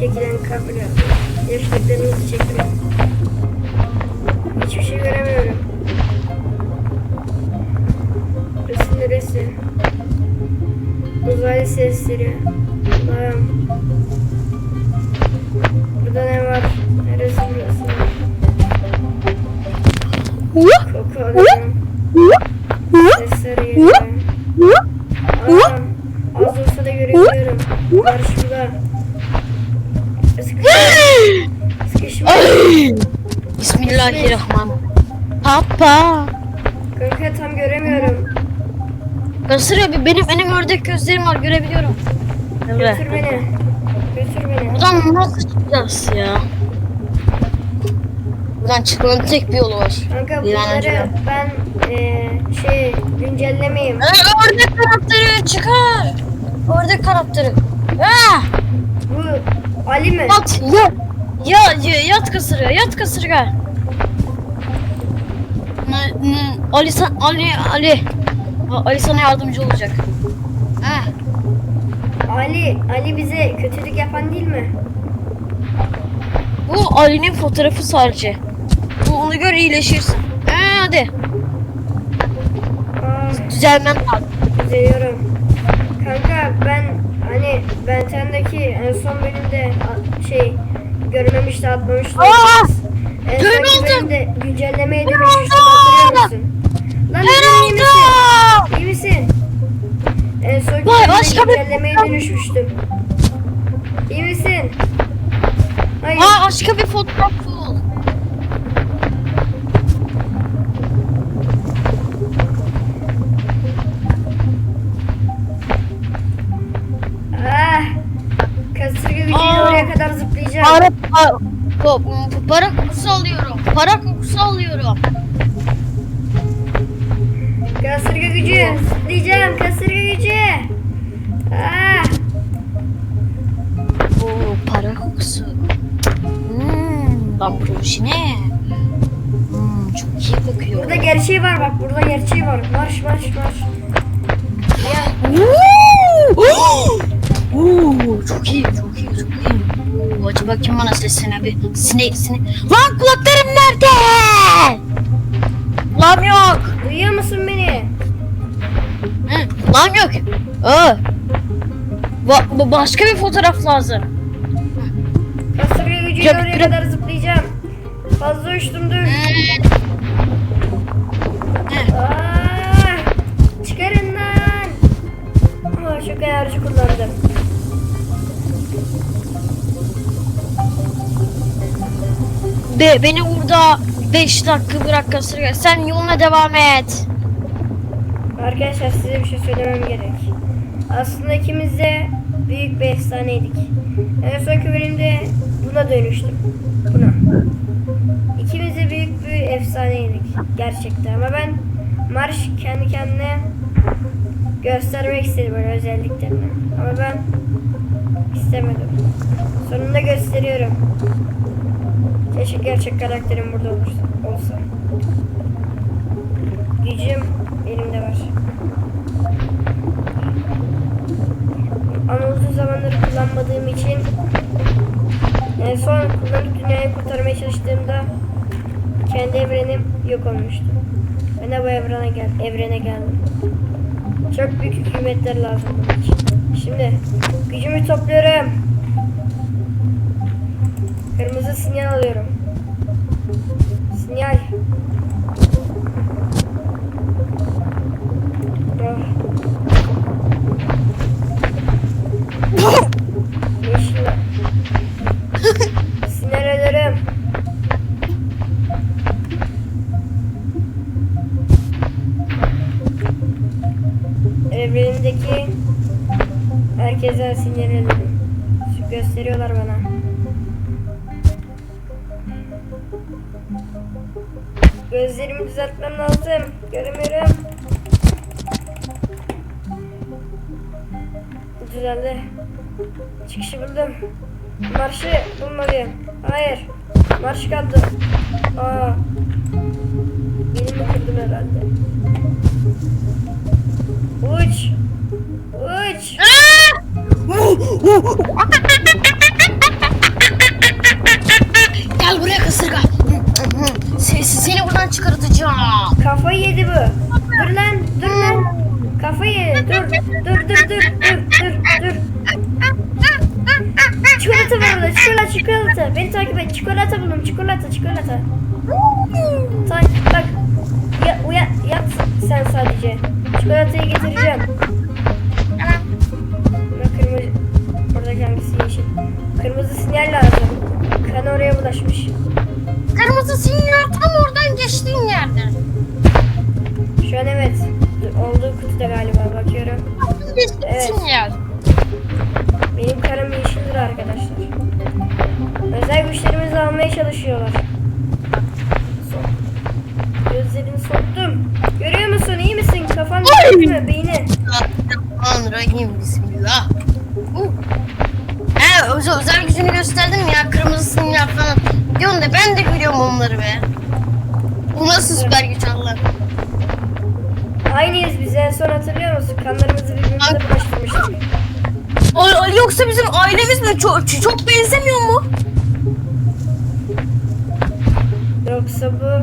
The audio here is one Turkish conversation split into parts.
çekilen kamera. Yaşlıklarımızı çekiyor. Hiçbir şey göremiyorum. Burası neresi? Uzaylı sesleri. Allah'ım. Burada ne var? Neresi burası? Koku alıyorum. Sesleri geliyor. Sıkışmış. Bismillahirrahmanirrahim. Papa. Kanka tam göremiyorum. Isırıyor bir benim benim ördek gözlerim var görebiliyorum. Evet. Götür beni. Götür beni. Buradan nasıl çıkacağız ya? Buradan çıkmanın tek bir yolu var. Kanka bunları ben eee şey güncellemeyeyim. Ee, ördek karakteri çıkar. Ördek karakteri. Ah! Bu Ali mi? Yat ya. Ya, ya yat kasırga yat kasırga. Ali san Ali Ali. Ali sana yardımcı olacak. Ha. Ali, Ali bize kötülük yapan değil mi? Bu Ali'nin fotoğrafı sadece. Bu onu gör iyileşirsin. Ha, hadi. Aa, Düzelmen lazım. düzeliyorum. Kanka ben görmemişti atmamıştı. Aa! En Kör sonki oldum. bölümde güncellemeye Kör dönüşmüştü oldum. hatırlıyor musun? Lan iyi misin? İyi son Vay, başka bir- güncellemeye dönüşmüştüm. İyi misin? Hayır. Aa başka bir fotoğraf bul. Ah. Kasırga gücüyle Aa. oraya kadar zıplayacağım. Para, para, pa- para kokusu alıyorum. Para kokusu alıyorum. Kasırga gücü. Zıplayacağım. Kasırga gücü. Ah. Oo para kokusu. Hmm, lan proje ne? Hmm, çok iyi kokuyor. Burada gerçeği var bak. Burada gerçeği var. Marş marş marş. Ya. Oo, çok iyi, çok iyi, çok iyi. Oo, acaba kim bana sesleniyor bir sinek sinek. Lan kulaklarım nerede? Kulağım yok. Duyuyor musun beni? Hı, kulağım yok. Aa. Ba- ba- başka bir fotoğraf lazım. Kasırga gücüyle oraya kadar zıplayacağım. Fazla uçtum dur. Ah. Çıkarın lan. Aa, çok enerji kullandım. Be beni burada 5 dakika bırak kasırga. Sen yoluna devam et. Arkadaşlar size bir şey söylemem gerek. Aslında ikimiz de büyük bir efsaneydik. En sonki bölümde buna dönüştüm. Buna. İkimiz de büyük bir efsaneydik. Gerçekten ama ben Marş kendi kendine göstermek istedi böyle özelliklerini. Ama ben istemedim. Sonunda gösteriyorum. Keşke gerçek karakterim burada olursa, olsa. Gücüm elimde var. Ama uzun zamandır kullanmadığım için en son kullanıp dünyayı kurtarmaya çalıştığımda kendi evrenim yok olmuştu. Ben de bu evrene, gel evrene geldim. Çok büyük hükümetler lazım bunun için. Şimdi gücümü topluyorum. Sinyal alıyorum. Sinyal. Yeşil. Sinir ederim. Evrenimdeki herkese sinir düzeltmem lazım. Göremiyorum. Düzeldi. Çıkışı buldum. Marşı bulmalıyım. Hayır. Marş kaldı. Aa. Elimi kırdım herhalde. Uç. Uç. Çikolata var orada. Çikolata, çikolata. Beni takip et. Çikolata buldum. Çikolata, çikolata. Tak, bak. Ya, uya, yat sen sadece. Çikolatayı getireceğim. Buna kırmızı. Oradaki hangisi yeşil? Kırmızı sinyal lazım. Kan oraya bulaşmış. Kırmızı Beyni. Bismillahirrahmanirrahim. Bismillah. He özel, özel gücünü gösterdim ya. Kırmızı sinyal falan. Diyorsun da ben de görüyorum onları be. Bu nasıl süper güç Allah. Aynıyız biz. En son hatırlıyor musun? Kanlarımızı birbirimize bulaştırmıştık. Ay, ay, yoksa bizim ailemiz mi? Çok, çok benzemiyor mu? Yoksa bu...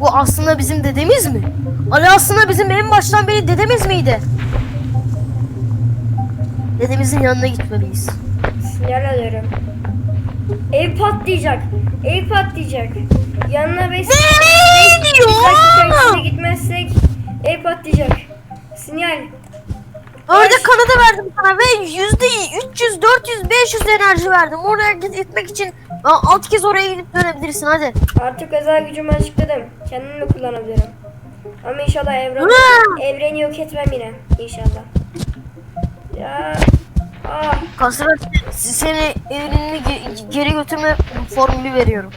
Bu aslında bizim dedemiz mi? Ali aslında bizim en baştan beri dedemiz miydi? Dedemizin yanına gitmeliyiz. Sinyal alıyorum. Ev patlayacak. Ev patlayacak. Yanına beş... Ne içinde diyor? gitmezsek ev patlayacak. Sinyal. Orada kanadı verdim sana ve yüzde 300, 400, 500 enerji verdim. Oraya git- gitmek için alt kez oraya gidip dönebilirsin hadi. Artık özel gücümü açıkladım. Kendimi kullanabilirim. Ama inşallah evren, evreni yok etmem yine. İnşallah. Ya. Ah. Kasra seni evrenini ge- geri götürme formülü veriyorum.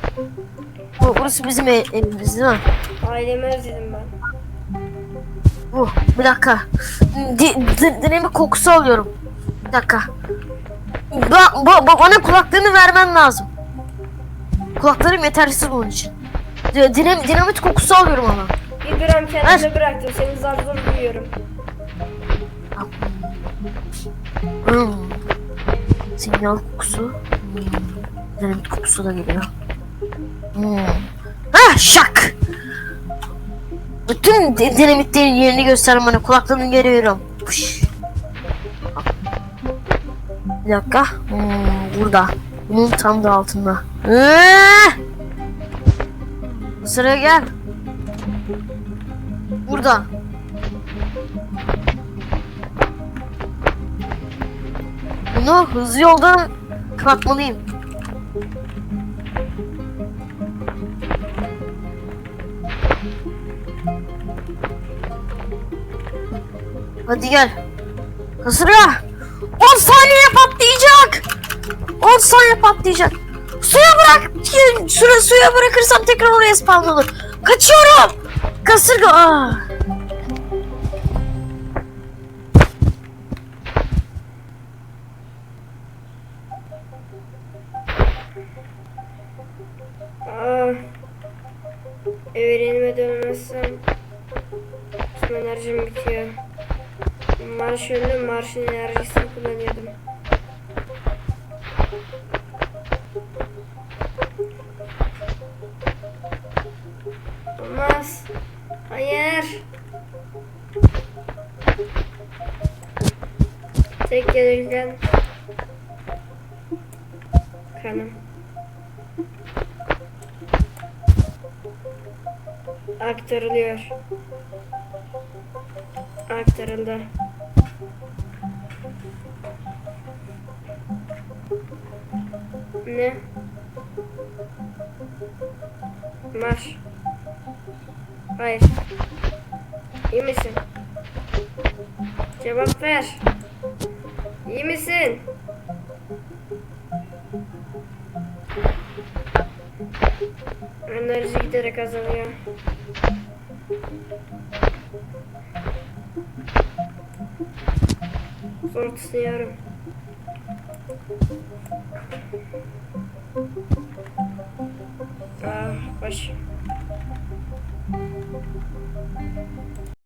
Bu, burası bizim ev- evimiz değil mi? Ailemi özledim ben. Bu bir dakika. Dinamik kokusu alıyorum. Bir dakika. Ba, ba- ba- bana kulaklığını vermen lazım. Kulaklarım yetersiz bunun için. Di- Dinam, dinamit kokusu alıyorum ama. Bir gram kendime bıraktım. Seni zar zor duyuyorum. Hmm. Sinyal kokusu. Hmm. Dinamit kokusu da geliyor. Hmm. Ha şak. Bütün di- dinamitlerin yerini göster bana. Kulaklığını geri veriyorum. Bir dakika. Hmm, burada. Bunun tam da altında. Ee! Sıraya gel. Burada. Bunu hızlı yoldan kapatmalıyım. Hadi gel. Kasırga. 10 saniye patlayacak. 10 saniye patlayacak. Suya bırak. Suya, suya bırakırsam tekrar oraya spawn olur. Kaçıyorum. Kasırga. Ah. Ah. Evrenime dönmezsem tüm enerjim bitiyor. Marş öldü. Marşın enerjisini kullanıyordum. Olmaz. Hayır. Tek gelirken kanım. Aktarılıyor. Aktarıldı. Ne? Marş. Hayır. İyi misin? Cevap ver. İyi misin? Enerji giderek azalıyor. Zor tutuyorum. Ah, baş.